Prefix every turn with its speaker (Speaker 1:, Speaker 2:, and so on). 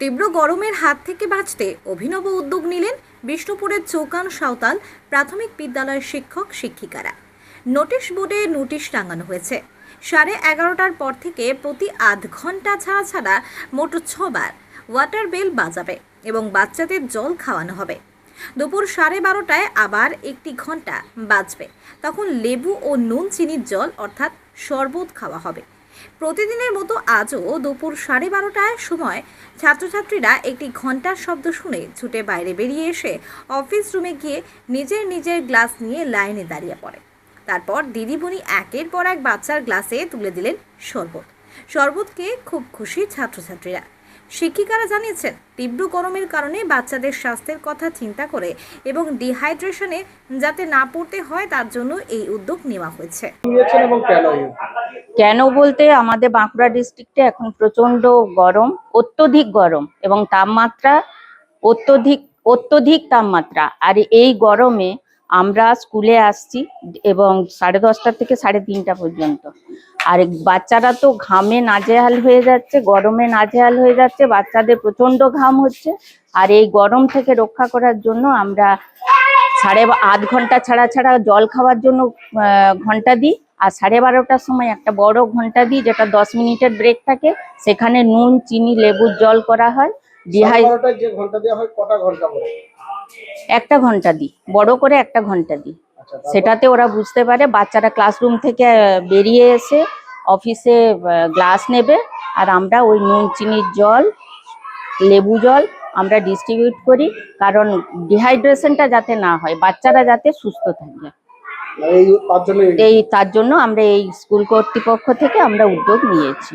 Speaker 1: তীব্র গরমের হাত থেকে বাঁচতে অভিনব উদ্যোগ নিলেন বিষ্ণুপুরের চৌকান সাঁওতাল প্রাথমিক বিদ্যালয়ের শিক্ষক শিক্ষিকারা। নোটিশ বোর্ডে নোটিশ টাঙানো হয়েছে। সাড়ে এগারোটার পর থেকে প্রতি আধ ঘণ্টা ছাড়া ছাড়া মোট ছবার ওয়াটার বেল বাজাবে এবং বাচ্চাদের জল খাওয়ানো হবে। দুপুর সাড়ে বারোটায় আবার একটি ঘণ্টা বাজবে। তখন লেবু ও নুন, চিনির জল অর্থাৎ শরবত খাওয়া হবে। প্রতিদিনের মতো আজও দুপুর সাড়ে বারোটার সময় ছাত্রছাত্রীরা একটি ঘণ্টার শব্দ শুনে ছুটে বাইরে বেরিয়ে এসে অফিস রুমে গিয়ে নিজের নিজের গ্লাস নিয়ে লাইনে দাঁড়িয়ে পড়ে। তারপর দিদিমণি একের পর এক বাচ্চার গ্লাসে তুলে দিলেন শরবত। শরবতকে খুব খুশি ছাত্রছাত্রীরা। শিক্ষিকারা জানিয়েছেন তীব্র গরমের কারণে বাচ্চাদের স্বাস্থ্যের কথা চিন্তা করে এবং ডিহাইড্রেশনে যাতে না পড়তে হয় তার জন্য এই উদ্যোগ নেওয়া হয়েছে।
Speaker 2: এবং কেন
Speaker 3: কেন বলতে আমাদের বাঁকুড়া ডিস্ট্রিক্টে এখন প্রচণ্ড গরম অত্যধিক গরম এবং তাপমাত্রা অত্যধিক অত্যধিক তাপমাত্রা। আর এই গরমে আমরা স্কুলে আসছি এবং সাড়ে দশটা থেকে সাড়ে তিনটা পর্যন্ত। আর বাচ্চারা তো ঘামে নাজেহাল হয়ে যাচ্ছে গরমে নাজেহাল হয়ে যাচ্ছে বাচ্চাদের প্রচণ্ড ঘাম হচ্ছে। আর এই গরম থেকে রক্ষা করার জন্য আমরা সাড়ে আধ ঘণ্টা ছাড়া ছাড়া জল খাওয়ার জন্য ঘণ্টা দিই। আর সাড়ে বারোটার সময় একটা বড় ঘণ্টা দিই যেটা দশ মিনিটের ব্রেক থাকে। সেখানে নুন চিনি লেবুর জল করা হয়। ডিহাই একটা ঘণ্টা দিই বড় করে একটা ঘণ্টা দিই।
Speaker 2: আচ্ছা
Speaker 3: সেটাতে ওরা বুঝতে পারে বাচ্চারা ক্লাসরুম থেকে বেরিয়ে এসে অফিসে গ্লাস নেবে আর আমরা ওই নুন চিনির জল লেবু জল আমরা ডিস্ট্রিবিউট করি কারণ ডিহাইড্রেশনটা যাতে না হয় বাচ্চারা যাতে সুস্থ থাকে।
Speaker 2: মানে এই তার জন্য
Speaker 3: আমরা এই স্কুল কর্তৃপক্ষ থেকে আমরা উদ্যোগ নিয়েছি।